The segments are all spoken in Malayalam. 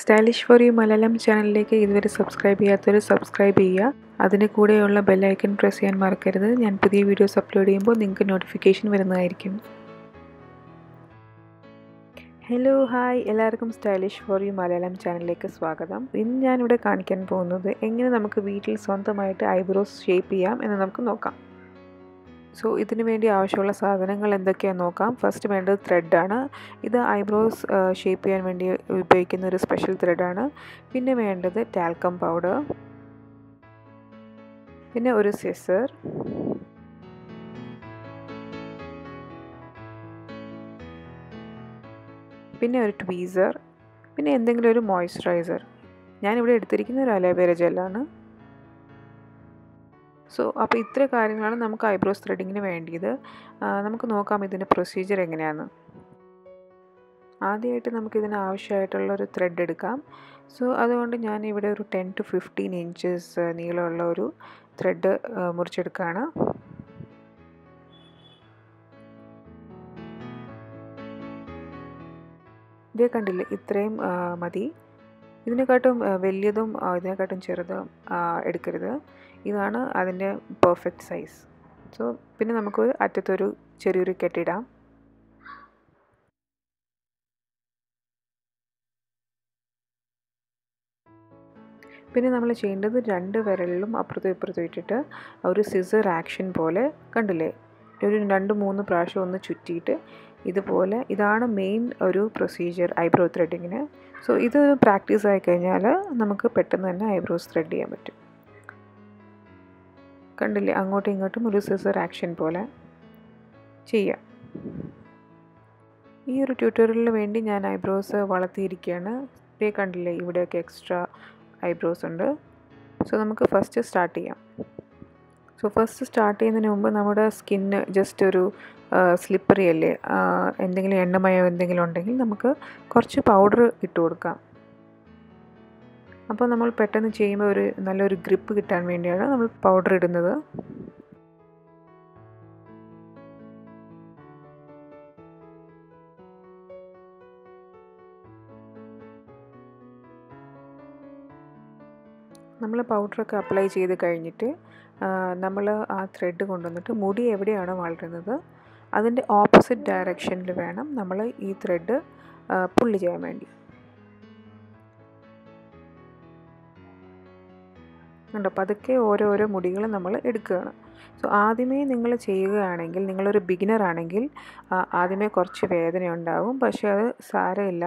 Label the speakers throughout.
Speaker 1: സ്റ്റൈലിഷ് ഫോർ യു മലയാളം ചാനലിലേക്ക് ഇതുവരെ സബ്സ്ക്രൈബ് ചെയ്യാത്തവർ സബ്സ്ക്രൈബ് ചെയ്യുക. അതിന് കൂടെയുള്ള ബെല്ലൈക്കൺ പ്രസ് ചെയ്യാൻ മറക്കരുത്. ഞാൻ പുതിയ വീഡിയോസ് അപ്ലോഡ് ചെയ്യുമ്പോൾ നിങ്ങൾക്ക് നോട്ടിഫിക്കേഷൻ വരുന്നതായിരിക്കും. ഹലോ ഹായ് എല്ലാവർക്കും സ്റ്റൈലിഷ് ഫോർ യു മലയാളം ചാനലിലേക്ക് സ്വാഗതം. ഇന്ന് ഞാനിവിടെ കാണിക്കാൻ പോകുന്നത് എങ്ങനെ നമുക്ക് വീട്ടിൽ സ്വന്തമായിട്ട് ഐബ്രോസ് ഷേപ്പ് ചെയ്യാം എന്ന് നമുക്ക് നോക്കാം. സോ ഇതിന് വേണ്ടി ആവശ്യമുള്ള സാധനങ്ങൾ എന്തൊക്കെയാണെന്ന് നോക്കാം. ഫസ്റ്റ് വേണ്ടത് ത്രെഡാണ് ഇത് ഐബ്രോസ് ഷേപ്പ് ചെയ്യാൻ വേണ്ടി ഉപയോഗിക്കുന്ന ഒരു സ്പെഷ്യൽ ത്രെഡാണ് പിന്നെ വേണ്ടത് ടാൽക്കം പൗഡർ പിന്നെ ഒരു സിസർ പിന്നെ ഒരു ട്വീസർ പിന്നെ എന്തെങ്കിലും ഒരു മോയ്സ്ചറൈസർ ഞാനിവിടെ എടുത്തിരിക്കുന്ന ഒരു അലോവേര ജെല്ലാണ് സോ അപ്പോൾ ഇത്ര കാര്യങ്ങളാണ് നമുക്ക് ഐബ്രോസ് ത്രെഡിങ്ങിന് വേണ്ടിയത്. നമുക്ക് നോക്കാം ഇതിന്റെ പ്രൊസീജിയർ എങ്ങനെയാണ് ആദ്യമായിട്ട് നമുക്കിതിന് ആവശ്യമായിട്ടുള്ള ഒരു ത്രെഡ് എടുക്കാം. സോ അതുകൊണ്ട് ഞാൻ ഇവിടെ ഒരു ടെൻ ടു ഫിഫ്റ്റീൻ ഇഞ്ചസ് നീളമുള്ള ഒരു ത്രെഡ് മുറിച്ചെടുക്കുകയാണ് ഇതേ കണ്ടില്ലേ? ഇത്രയും മതി. ഇതിനെക്കാട്ടും വലിയതും ഇതിനെക്കാട്ടും ചെറുതും എടുക്കരുത്. ഇതാണ് അതിന്റെ പെർഫെക്റ്റ് സൈസ് സോ പിന്നെ നമുക്കൊരു അറ്റത്തൊരു ചെറിയൊരു കെട്ടിടാം. പിന്നെ നമ്മൾ ചെയ്യേണ്ടത് രണ്ട് വിരലിലും അപ്പുറത്തും ഇപ്പുറത്തും ഇട്ടിട്ട് ഒരു സിസർ ആക്ഷൻ പോലെ കണ്ടില്ലേ? ഒരു രണ്ട് മൂന്ന് പ്രാവശ്യം ഒന്ന് ചുറ്റിയിട്ട് ഇതുപോലെ ഇതാണ് മെയിൻ ഒരു പ്രൊസീജിയർ ഐബ്രോ ത്രെഡിങ്ങിന് സോ ഇത് പ്രാക്ടീസ് ആയി കഴിഞ്ഞാൽ നമുക്ക് പെട്ടെന്ന് തന്നെ ഐബ്രോസ് ത്രെഡ് ചെയ്യാൻ പറ്റും. കണ്ടില്ലേ? അങ്ങോട്ടും ഇങ്ങോട്ടും ഒരു സിസർ ആക്ഷൻ പോലെ ചെയ്യാം. ഈ ഒരു ട്യൂട്ടോറിയലിന് വേണ്ടി ഞാൻ ഐബ്രോസ് വളർത്തിയിരിക്കുകയാണ്. ഇതേ കണ്ടില്ലേ? ഇവിടെയൊക്കെ എക്സ്ട്രാ ഐബ്രോസ് ഉണ്ട്. സോ നമുക്ക് ഫസ്റ്റ് സ്റ്റാർട്ട് ചെയ്യാം. സോ ഫസ്റ്റ് സ്റ്റാർട്ട് ചെയ്യുന്നതിന് മുമ്പ് നമ്മുടെ സ്കിന്ന് ജസ്റ്റ് ഒരു സ്ലിപ്പറി അല്ലേ? എന്തെങ്കിലും എണ്ണമയോ എന്തെങ്കിലും ഉണ്ടെങ്കിൽ നമുക്ക് കുറച്ച് പൗഡർ ഇട്ട് കൊടുക്കാം. അപ്പോൾ നമ്മൾ പെട്ടെന്ന് ചെയ്യുമ്പോൾ ഒരു നല്ലൊരു ഗ്രിപ്പ് കിട്ടാൻ വേണ്ടിയാണ് നമ്മൾ പൗഡർ ഇടുന്നത്. നമ്മൾ പൗഡറൊക്കെ അപ്ലൈ ചെയ്ത് കഴിഞ്ഞിട്ട് നമ്മൾ ആ ത്രെഡ് കൊണ്ടുവന്നിട്ട് മുടി എവിടെയാണോ വളരുന്നത് അതിന്റെ ഓപ്പോസിറ്റ് ഡയറക്ഷനിൽ വേണം നമ്മൾ ഈ ത്രെഡ് പുള്ളി ചെയ്യാൻ വേണ്ടി. കണ്ടോ? പതുക്കെ ഓരോരോ മുടികൾ നമ്മൾ എടുക്കുകയാണ്. സോ ആദ്യമേ നിങ്ങൾ ചെയ്യുകയാണെങ്കിൽ നിങ്ങളൊരു ബിഗിനർ ആണെങ്കിൽ ആദ്യമേ കുറച്ച് വേദന ഉണ്ടാകും പക്ഷേ അത് സാരമില്ല.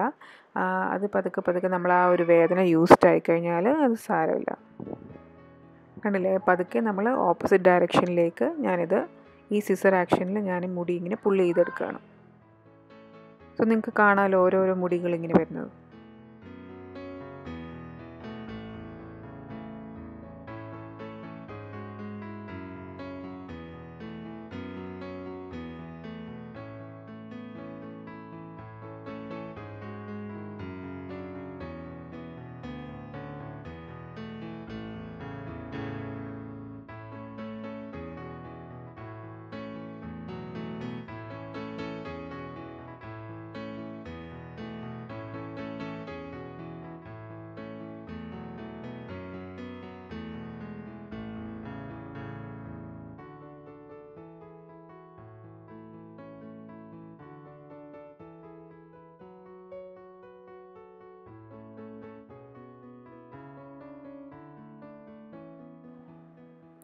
Speaker 1: അത് പതുക്കെ പതുക്കെ നമ്മൾ ആ ഒരു വേദന യൂസ്ഡ് ആയി കഴിഞ്ഞാൽ അത് സാരമില്ല. കണ്ടില്ലേ? പതുക്കെ നമ്മൾ ഓപ്പോസിറ്റ് ഡയറക്ഷനിലേക്ക് ഞാനിത് ഈ സിസർ ആക്ഷനിൽ ഞാൻ മുടി ഇങ്ങനെ പുള്ളി ചെയ്തെടുക്കുകയാണ് സോ നിങ്ങൾക്ക് കാണാമല്ലോ ഓരോരോ മുടികൾ ഇങ്ങനെ വരുന്നത്.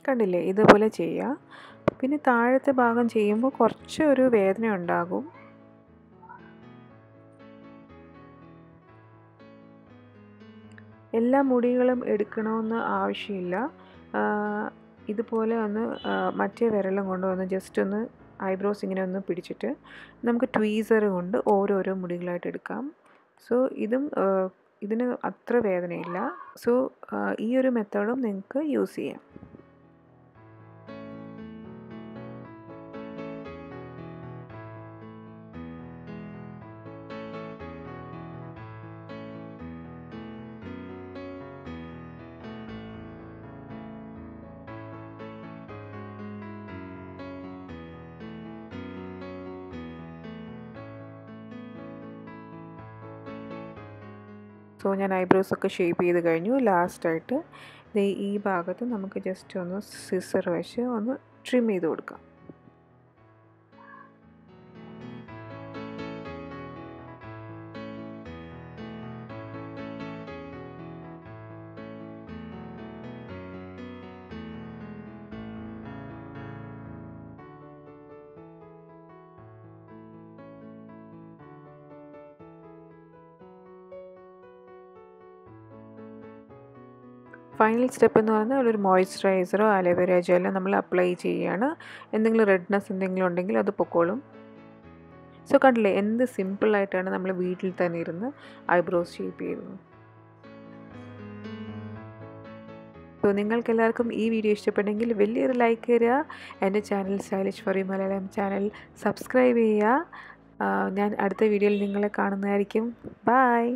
Speaker 1: കണ്ടില്ലേ? ഇതുപോലെ ചെയ്യുക പിന്നെ താഴത്തെ ഭാഗം ചെയ്യുമ്പോൾ കുറച്ച് ഒരു വേദന ഉണ്ടാകും. എല്ലാ മുടികളും എടുക്കണമെന്ന് ആവശ്യമില്ല. ഇതുപോലെ ഒന്ന് മറ്റേ വിരലും കൊണ്ട് ഒന്ന് ജസ്റ്റ് ഒന്ന് ഐബ്രോസ് ഇങ്ങനെ ഒന്ന് പിടിച്ചിട്ട് നമുക്ക് ട്വീസർ കൊണ്ട് ഓരോരോ മുടികളായിട്ട് എടുക്കാം. സോ ഇതും ഇതിന് അത്ര വേദനയില്ല. സോ ഈ ഒരു മെത്തേഡും നിങ്ങൾക്ക് യൂസ് ചെയ്യാം. സോ ഞാൻ ഐബ്രോസ് ഒക്കെ ഷേപ്പ് ചെയ്ത് കഴിഞ്ഞു. ലാസ്റ്റായിട്ട് ഈ ഭാഗത്ത് നമുക്ക് ജസ്റ്റ് ഒന്ന് സിസർ വെച്ച് ഒന്ന് ട്രിം ചെയ്ത് കൊടുക്കാം. ഫൈനൽ സ്റ്റെപ്പ് എന്ന് പറഞ്ഞാൽ ഒരു മോയ്സ്ചറൈസറോ അലോവേര ജെല്ലോ നമ്മൾ അപ്ലൈ ചെയ്യുകയാണ് എന്തെങ്കിലും റെഡ്നെസ് എന്തെങ്കിലും ഉണ്ടെങ്കിൽ അത് പൊക്കോളും. സോ കണ്ടില്ലേ എന്ത് സിമ്പിളായിട്ടാണ് നമ്മൾ വീട്ടിൽ തന്നെ ഇരുന്ന് ഐബ്രോസ് ഷേപ്പ് ചെയ്യുന്നത്. സോ നിങ്ങൾക്ക് എല്ലാവർക്കും ഈ വീഡിയോ ഇഷ്ടപ്പെട്ടെങ്കിൽ വലിയൊരു ലൈക്ക് തരിക. എന്റെ channel stylish for you Malayalam channel subscribe ചെയ്യുക. ഞാൻ അടുത്ത വീഡിയോയിൽ നിങ്ങളെ കാണുന്നതായിരിക്കും. ബായ്